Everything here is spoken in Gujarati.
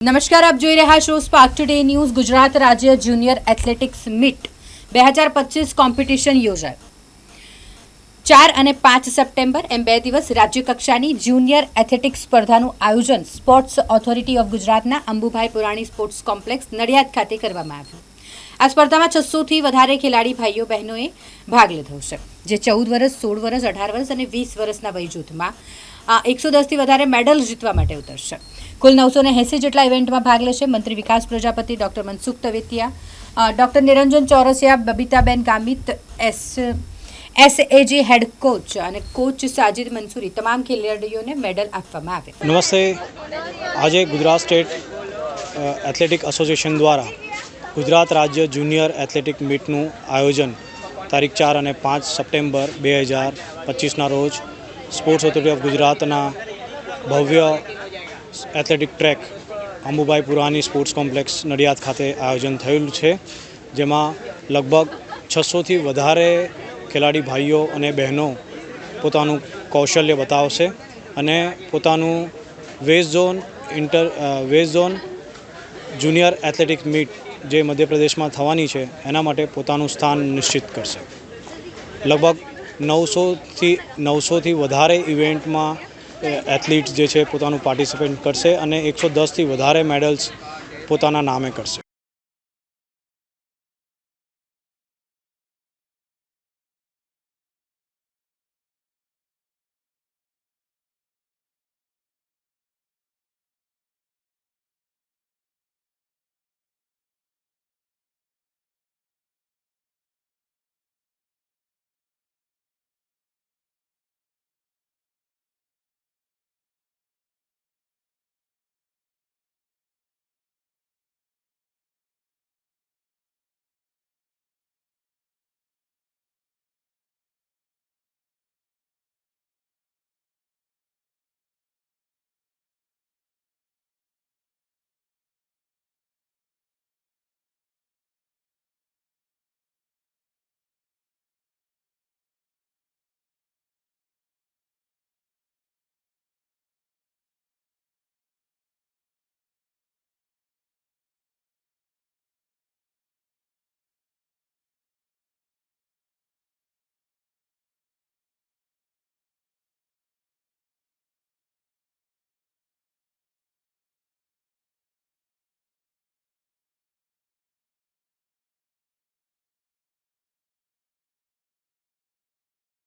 નમસ્કાર, આપ જોઈ રહ્યા છો સ્પાર્ક ટુડે ન્યૂઝ ગુજરાત રાજ્ય જુનિયર એથ્લેટિક્સ મીટ બે હજાર પચીસ કોમ્પિટિશન યોજાય. ચાર અને પાંચ સપ્ટેમ્બર એમ બે દિવસ રાજ્ય કક્ષાની જુનિયર એથ્લેટિક્સ સ્પર્ધાનું આયોજન સ્પોર્ટ્સ ઓથોરિટી ઓફ ગુજરાતના અંબુભાઈ પુરાણી સ્પોર્ટ્સ કોમ્પ્લેક્સ નડિયાદ ખાતે કરવામાં આવ્યું. આ સ્પર્ધામાં છસોથી વધારે ખેલાડી ભાઈઓ બહેનોએ ભાગ લીધો છે, જે ચૌદ વર્ષ સોળ વર્ષ અઢાર વર્ષ અને વીસ વર્ષના વય જૂથમાં એકસો દસથી વધારે મેડલ જીતવા માટે ઉતરશે. કુલ નવસો ને એંસી જેટલા ઇવેન્ટમાં ભાગ લેશે મંત્રી Vikas Prajapati, doctor Mansukh Tavetiya doctor Niranjan Chaurasia, Babitaben Gamit, S, SAG head coach અને કોચ સાજિદ મંસૂરી તમામ ખેલાડીઓને મેડલ આપવામાં આવે. નમસ્તે. આજે ગુજરાત સ્ટેટ એથ્લેટિક એસોસિએશન દ્વારા ગુજરાત રાજ્ય જુનિયર એથ્લેટિક મીટનું આયોજન તારીખ ચાર અને પાંચ સપ્ટેમ્બર બે હજાર પચીસના રોજ સ્પોર્ટ્સ ઓથોરિટી ઓફ ગુજરાતના ભવ્ય athletic track Ambubhai Purani sports complex Nadiad ખાતે આયોજન થયેલું છે, જેમાં લગભગ છસોથી વધારે ખેલાડી ભાઈઓ અને બહેનો પોતાનું કૌશલ્ય બતાવશે અને પોતાનું west zone inter west zone junior athletic meet જે મધ્યપ્રદેશમાં થવાની છે, એના માટે પોતાનું સ્થાન નિશ્ચિત કરશે. લગભગ નવસોથી નવસોથી વધારે ઇવેન્ટમાં એથ્લીટ્સ જે છે, પોતાનું પાર્ટિસિપેટ કરશે અને એકસો દસથી વધારે મેડલ્સ પોતાના નામે કરશે.